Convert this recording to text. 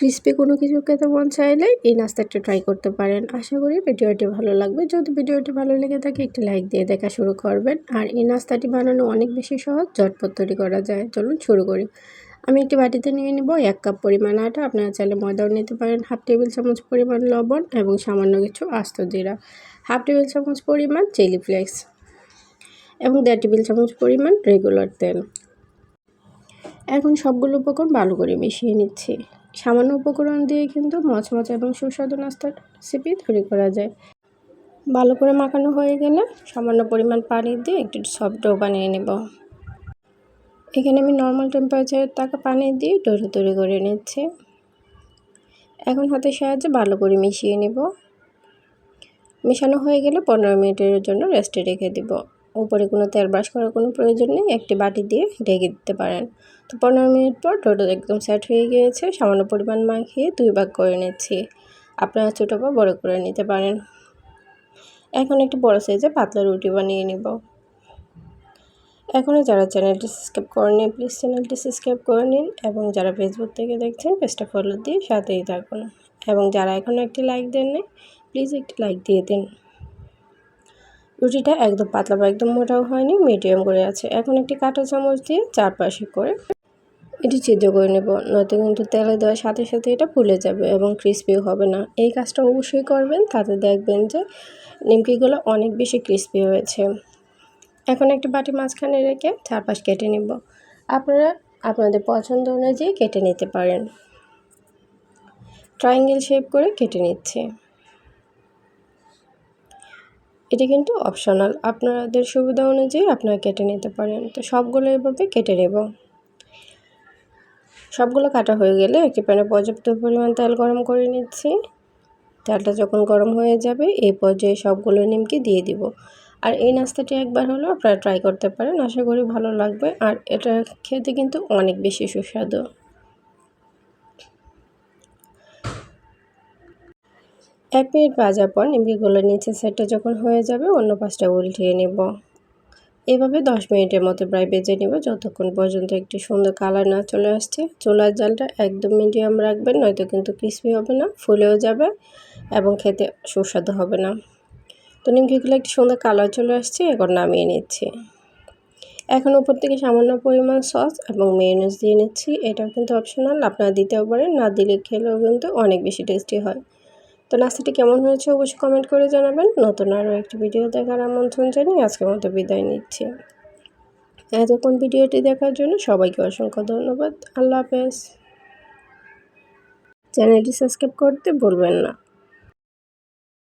Crispy কোনো কিছু খেতে মন চাইলে এই নাস্তাটা ট্রাই করতে পারেন। আশা করি ভিডিওটি ভালো লাগবে। যদি ভিডিওটি ভালো লেগে থাকে, একটি লাইক দিয়ে দেখা শুরু করবেন। আর এই নাস্তাটি বানানো অনেক বেশি সহজ, ঝটপট তৈরি করা যায়। চলুন শুরু করি। আমি একটি বাটিতে নিয়ে নেব এক কাপ পরিমাণ আটা। আপনারা চাইলে ময়দাও নিতে পারেন। হাফ টেবিল চামচ পরিমাণ লবণ এবং সামান্য কিছু আস্ত জিরা। হাফ টেবিল চামচ পরিমাণ চিলি ফ্লেক্স এবং দেড় টেবিল চামচ পরিমাণ রেগুলার তেল। এখন সবগুলো উপকরণ ভালো করে মিশিয়ে নিচ্ছি। সামান্য উপকরণ দিয়ে কিন্তু মচমচ এবং সুস্বাদু নাস্তার রেসিপি তৈরি করা যায়। ভালো করে মাখানো হয়ে গেলে সামান্য পরিমাণ পানি দিয়ে একটু সফট ডো বানিয়ে নেব। এখানে আমি নর্মাল টেম্পারেচারের টাকা পানি দিয়ে ডোটা তৈরি করে নিচ্ছি। এখন হাতের সাহায্যে ভালো করে মিশিয়ে নেব। মেশানো হয়ে গেলে পনেরো মিনিটের জন্য রেস্টে রেখে দেব। উপরে কোনো তেল ব্রাশ করার কোনো প্রয়োজন নেই, একটি বাটি দিয়ে ঢেকে দিতে পারেন। তো পনেরো মিনিট পর ডোটা একদম সেট হয়ে গিয়েছে, সামান্য পরিমাণ মাখিয়ে দুই ভাগ করে নিচ্ছি। আপনারা ছোটো বা বড়ো করে নিতে পারেন। এখন একটি বড় সাইজে পাতলা রুটি বানিয়ে নিব। এখনও যারা চ্যানেলটি সাবস্ক্রাইব করেনি প্লিজ চ্যানেলটি সাবস্ক্রাইব করে নিন এবং যারা ফেসবুক থেকে দেখছেন পেজটা ফলো দিয়ে সাথেই থাকুন। এবং যারা এখনও একটি লাইক দেননি প্লিজ একটি লাইক দিয়ে দিন। রুটিটা একদম পাতলা বা একদম মোটাও হয়নি মিডিয়াম করে আছে। এখন একটি কাঁটা চামচ দিয়ে চারপাশে করে এটি ছিদ্র করে নেব। নয়তো কিন্তু তেলে দেওয়ার সাথে সাথে এটা ফুলে যাবে এবং ক্রিস্পিও হবে না। এই কাজটা অবশ্যই করবেন, তাতে দেখবেন যে নিমকিগুলো অনেক বেশি ক্রিস্পি হয়েছে। এখন একটি বাটি মাঝখানে রেখে চারপাশ কেটে নেব। আপনারা আপনাদের পছন্দ অনুযায়ী কেটে নিতে পারেন। ট্রায়াঙ্গেল শেপ করে কেটে নিচ্ছে। এটি কিন্তু অপশনাল আপনাদের সুবিধা অনুযায়ী আপনারা কেটে নিতে পারেন। তো সবগুলো এভাবে কেটে নেব। সবগুলো কাটা হয়ে গেলে একটি প্যানে পর্যাপ্ত পরিমাণ তেল গরম করে নিচ্ছি। তেলটা যখন গরম হয়ে যাবে এই পর্যায়ে সবগুলো নিমকি দিয়ে দিব। আর এই নাস্তাটি একবার হলেও আপনারা ট্রাই করতে পারেন। আশা করি ভালো লাগবে। আর এটা খেতে কিন্তু অনেক বেশি সুস্বাদু। এক মিনিট ভাজার পর নিমকিগুলো নিচে সেটটা যখন হয়ে যাবে, অন্য পাশটা উল্টিয়ে নেব। এভাবে দশ মিনিটের মতো প্রায় বেজে নেব, যতক্ষণ পর্যন্ত একটি সুন্দর কালার না চলে আসছে। চুলার জালটা একদম মিডিয়াম রাখবেন, নয়তো কিন্তু ক্রিসপি হবে না, ফুলেও যাবে এবং খেতে সুস্বাদু হবে না। তো নিমকিগুলো একটি সুন্দর কালার চলে আসছে, এখন নামিয়ে নিচ্ছি। এখন উপর থেকে সামান্য পরিমাণ সস এবং মেয়নিজ দিয়ে নিচ্ছি। এটাও কিন্তু অপশনাল আপনারা দিতেও পারেন, না দিলে খেলেও কিন্তু অনেক বেশি টেস্টি হয়। তো নাস্তাটি কেমন হয়েছে অবশ্যই কমেন্ট করে জানাবেন। নতুন আরও একটি ভিডিও দেখার আমন্ত্রণ জানিয়ে আজকের মতো বিদায় নিচ্ছি। এতক্ষণ ভিডিওটি দেখার জন্য সবাইকে অসংখ্য ধন্যবাদ। আল্লাহ হাফেজ। চ্যানেলটি সাবস্ক্রাইব করতে ভুলবেন না।